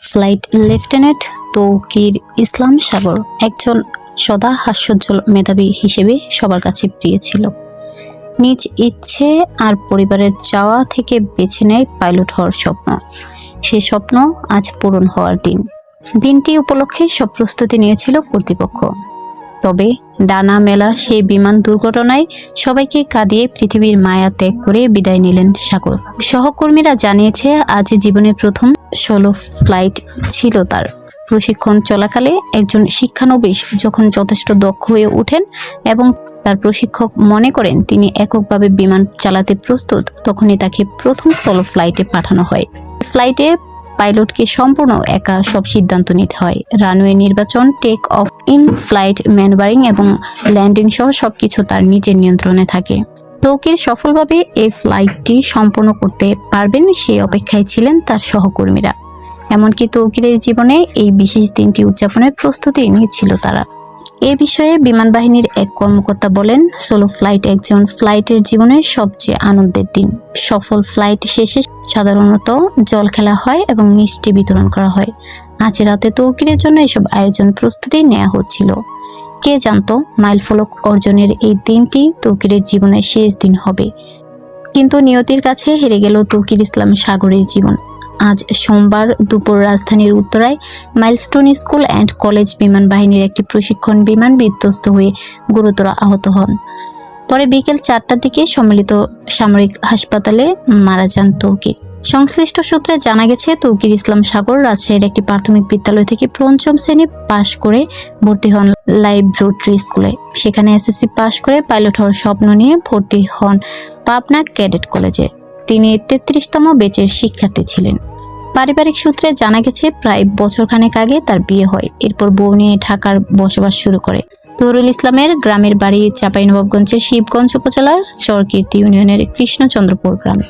Flight lieutenant Tauqir Islam Sagar একজন সদা হাস্যোজ্জ্বল মেধাবী হিসেবে সবার কাছে প্রিয় ছিল। নিজ ইচ্ছে আর পরিবারের চাওয়া থেকে বেছে নেয় পাইলট হওয়ার স্বপ্ন। সে স্বপ্ন আজ পূরণ হওয়ার দিন। দিনটি উপলক্ষে সব প্রস্তুতি নিয়েছিল কর্তৃপক্ষ। তবে ডানা মেলা সেই বিমান দুর্ঘটনায় সবাইকে কাঁদিয়ে পৃথিবীর মায়া ত্যাগ করে বিদায় নিলেন সাগর। সহকর্মীরা জানিয়েছে, আজ জীবনের প্রথম সোলো ফ্লাইট ছিল তার। প্রশিক্ষণ চলাকালে একজন শিক্ষানবিশ যখন যথেষ্ট দক্ষ হয়ে ওঠেন এবং তার প্রশিক্ষক মনে করেন তিনি এককভাবে বিমান চালাতে প্রস্তুত, তখনই তাকে প্রথম সোলো ফ্লাইটে পাঠানো হয়। ফ্লাইটে পাইলটকে সম্পূর্ণ একা সব সিদ্ধান্ত নিতে হয়। রানওয়ে নির্বাচন take off in, flight manoeuvring এবং ল্যান্ডিং সহ সবকিছু তার নিজের নিয়ন্ত্রণে থাকে। তৌকির সফলভাবে এই ফ্লাইটটি সম্পন্ন করতে পারবেন সেই অপেক্ষায় ছিলেন তার সহকর্মীরা। এমনকি তৌকিরের জীবনে এই বিশেষ দিনটি উদযাপনের প্রস্তুতি নিচ্ছিল তারা। এ বিষয়ে বিমান বাহিনীর এক কর্মকর্তা বলেন, সোলো ফ্লাইট একজন ফ্লাইটের জীবনের সবচেয়ে আনন্দের দিন। সফল ফ্লাইট শেষে সাধারণত জল খেলা হয় এবং মিষ্টি বিতরণ করা হয়। আজ রাতে তৌকিরের জন্য এসব আয়োজন প্রস্তুতি নেওয়া হচ্ছিল। কে জানতো মাইলফলক অর্জনের এই দিনটি তৌকিরের জীবনের শেষ দিন হবে। কিন্তু নিয়তির কাছে হেরে গেল তৌকির ইসলাম সাগরের জীবন। আজ সোমবার দুপুর রাজধানীর উত্তরায় মাইলস্টোন স্কুল অ্যান্ড কলেজ বিমান বাহিনীর একটি প্রশিক্ষণ বিমান বিধ্বস্ত হয়ে গুরুতর আহত হন। পরে বিকেল চারটার দিকে সম্মিলিত সামরিক হাসপাতালে মারা যান তৌকির। সংশ্লিষ্ট সূত্রে জানা গেছে তৌকির ইসলাম সাগর রাজশাহীর একটি প্রাথমিক বিদ্যালয় থেকে পঞ্চম শ্রেণি পাশ করে ভর্তি হন লাইব্রেটরি স্কুলে। সেখানে এসএসসি পাশ করে পাইলট হওয়ার স্বপ্ন নিয়ে ভর্তি হন পাবনা ক্যাডেট কলেজে। তিনি তেত্রিশতম বেচের শিক্ষার্থী ছিলেন। পারিবারিক সূত্রে জানা গেছে, প্রায় বছরখানেক আগে তার বিয়ে হয়। এরপর বউ নিয়ে ঢাকার বসবাস শুরু করে। তহরুল ইসলামের গ্রামের বাড়ি চাঁপাইনবাবগঞ্জের শিবগঞ্জ উপজেলার চরকীর্তি ইউনিয়নের কৃষ্ণচন্দ্রপুর গ্রামে।